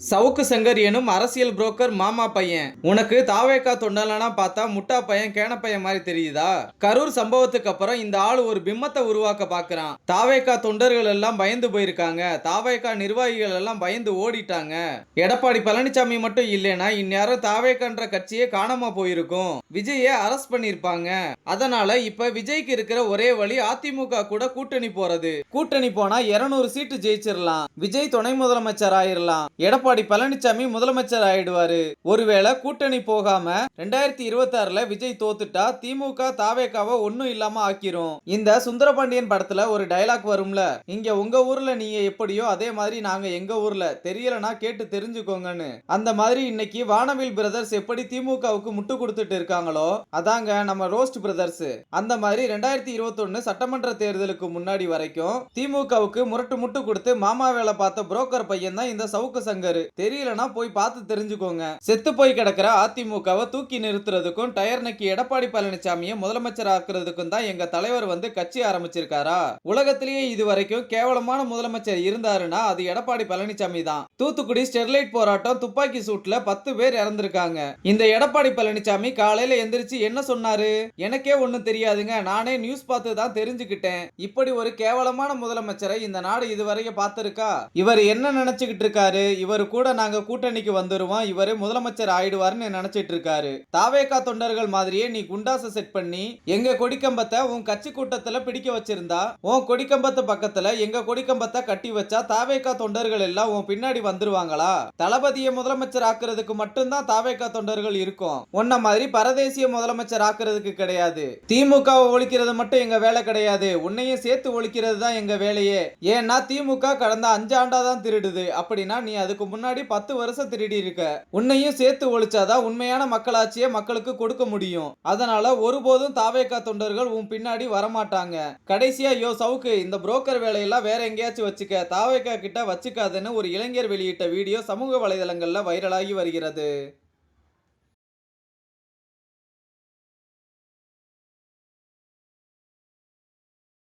சவுக்கு சங்கர் எனும் அரசியல் புரோக்கர் மாமா பையன். உனக்கு தாவேக்கா தொண்டலனா பார்த்தா முட்டா பையன் கேன பையன் மாதிரி தெரியுதா? கரூர் சம்பவத்துக்கு அப்புறம் இந்த ஆள் ஒரு பிம்மத்தை உருவாக்க பாக்குறான். தாவேக்கா தொண்டர்கள் எல்லாம் பயந்து போயிருக்காங்க. தாவேக்கா நிர்வாகிகள் எல்லாம் பயந்து ஓடிட்டாங்க. எடப்பாடி பழனிசாமி மட்டும் இல்லைன்னா இந்நேரம் தாவேக்கான்ற கட்சியே காணாம போயிருக்கும். விஜய அரஸ்ட் பண்ணிருப்பாங்க அதனால இப்ப விஜய்க்கு இருக்கிற ஒரே வழி அதிமுக கூட கூட்டணி போறது. கூட்டணி போனா 200 சீட்டு ஜெயிச்சிடலாம் விஜய் துணை முதலமைச்சர் ஆயிரலாம். எடப்பாடி பழனிசாமி முதலமைச்சர் ஆயிடுவாரு. ஒருவேளை கூட்டணி போகாம ரெண்டாயிரத்தி இருபத்தி ஆறுல விஜய் தோத்துட்டா திமுக தாவேக்காவ ஒன்னும் இல்லாம ஆக்கிரும். இந்த சுந்தரபாண்டியன் படத்துல ஒரு டயலாக் வரும்ல? இங்க உங்க ஊர்ல நீங்க எப்படியோ அதே மாதிரி நாங்க எங்க ஊர்ல. தெரியலனா கேட்டு தெரிஞ்சுக்கோங்கன்னு. அந்த மாதிரி இன்னைக்கு வானவில் பிரதர்ஸ் எப்படி திமுகவுக்கு முட்டு கொடுத்துட்டு இருக்காங்களோ அதாங்க நம்ம ரோஸ்ட் பிரதர்ஸ். அந்த மாதிரி ரெண்டாயிரத்தி இருபத்தொன்னு சட்டமன்ற தேர்தலுக்கு முன்னாடி வரைக்கும் திமுகவுக்கு முரட்டு முட்டு கொடுத்து மாமா வேலை பார்த்த புரோக்கர் பையன் தான் இந்த சவுக்கு சங்கர். தெரியலனா போய் பார்த்து தெரிஞ்சுக்கோங்க. செத்து போய் கிடக்கிற அதிமுகவை தூக்கி நிறுத்துறதுக்கும் டயர் நக்கி எடப்பாடி பழனிசாமியை முதலமைச்சர் ஆக்குறதுக்கும் தான் எங்க தலைவர் வந்து கட்சி ஆரம்பிச்சிருக்காரா? உலகத்திலேயே இது வரைக்கும் கேவலமான முதலமைச்சர் இருந்தாருன்னா அது எடப்பாடி பழனிசாமி தான். தூத்துக்குடி ஸ்டெர்லைட் போராட்டம் துப்பாக்கி சூட்ல பத்து பேர் இறந்திருக்காங்க. இந்த எடப்பாடி பழனிசாமி காலையில எந்திரிச்சு என்ன சொன்னாரு? எனக்கே ஒண்ணும் தெரியாதுங்க. நானே நியூஸ் பார்த்து தான் தெரிஞ்சுக்கிட்டேன். இப்படி ஒரு கேவலமான முதலமைச்சரை இந்த நாடு இதுவரைய பார்த்திருக்கா? இவர் என்ன நினைச்சுக்கிட்டு இருக்காரு? இவர் கூட நாங்க கூட்டணிக்கு வந்துருவோம். இவரு முதலமைச்சர் ஆயிடுவார்னு நினைச்சிட்டு இருக்காரு தாவேகா தொண்டர்கள் மாதிரியே நீ குண்டாச செட் பண்ணி எங்க கொடிக்கம்பத்தை உன் கட்சி கூட்டத்துல பிடிக்க வச்சிருந்தா உன் கொடிக்கம்பத்து பக்கத்துல எங்க கொடிக்கம்பத்தை கட்டி வச்சா தாவேகா தொண்டர்கள் எல்லாம் உன் பின்னாடி வந்துருவாங்களா? தளபதியை முதலமைச்சர் ஆக்குறதுக்கு மட்டும்தான் தாவேகா தொண்டர்கள் இருக்கும். உன்ன மாதிரி பரதேசிய முதலமைச்சர் ஆக்குறதுக்கு கிடையாது. திமுகவை ஒழிக்கிறது மட்டும் எங்க வேலை கிடையாது. உன்னையும் சேர்த்து ஒழிக்கிறது தான் எங்க வேலையே. ஏன்னா திமுக கடந்த அஞ்சு ஆண்டா தான் திருடுது. அப்படின்னா நீ அதுக்கு முன்னாடி பத்து வருஷம் திருடி இருக்க. உன்னையும் சேர்த்து ஒழிச்சாதான் உண்மையான மக்களாட்சியை மக்களுக்கு கொடுக்க முடியும். அதனால ஒருபோதும் தாவேக்கா தொண்டர்கள் உன் பின்னாடி வரமாட்டாங்க. கடைசியா யோ சவுக்கு இந்த புரோக்கர் வேலையெல்லாம் வேற எங்கேயாச்சும் வச்சுக்க. தாவேக்கா கிட்ட வச்சுக்காதுன்னு ஒரு இளைஞர் வெளியிட்ட வீடியோ சமூக வலைதளங்கள்ல வைரலாகி வருகிறது.